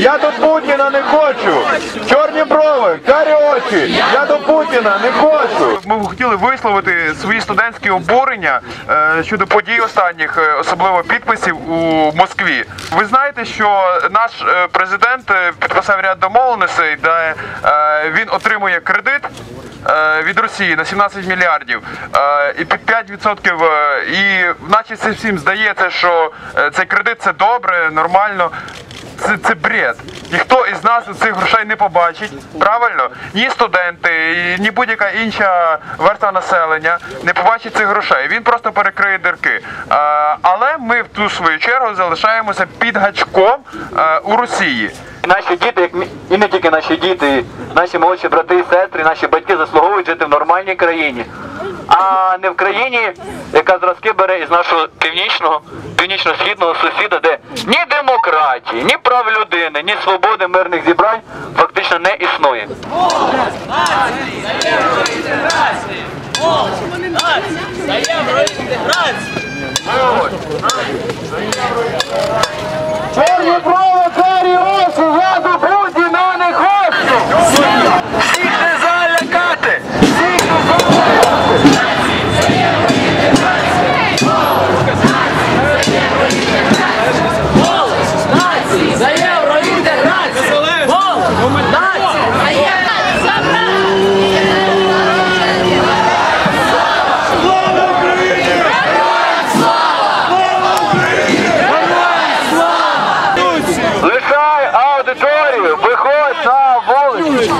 Я до Путіна не хочу. Чорні брови, карі очі. Я до Путіна не хочу. Ми хотіли висловити свої студентські обурення е, щодо подій останніх, е, особливо підписів у Москві. Ви знаєте, що наш е, президент підписав ряд домовленостей, де він отримує кредит. Від Росії на 17 мільярдів і під 5%. е, І наче всім здається, що цей кредит це добре, нормально. Це, це бред. Ніхто із нас цих грошей не побачить, правильно? Ні студенти, ні будь-яка інша верства населення не побачить цих грошей. Він просто перекриє дирки. А, але ми в ту свою чергу залишаємося під гачком е, у Росії. Наші діти, як і не тільки наші діти, наші молодші брати і сестри, наші батьки заслуговують жити в нормальній країні, а не в країні, яка зразки бере із нашого північного, північно-східного сусіда, де ні демократії, ні прав людини, ні свободи мирних зібрань фактично не існує. Чорні брови, карі очі, я до Путіна не хочу! Виходь на вулицю!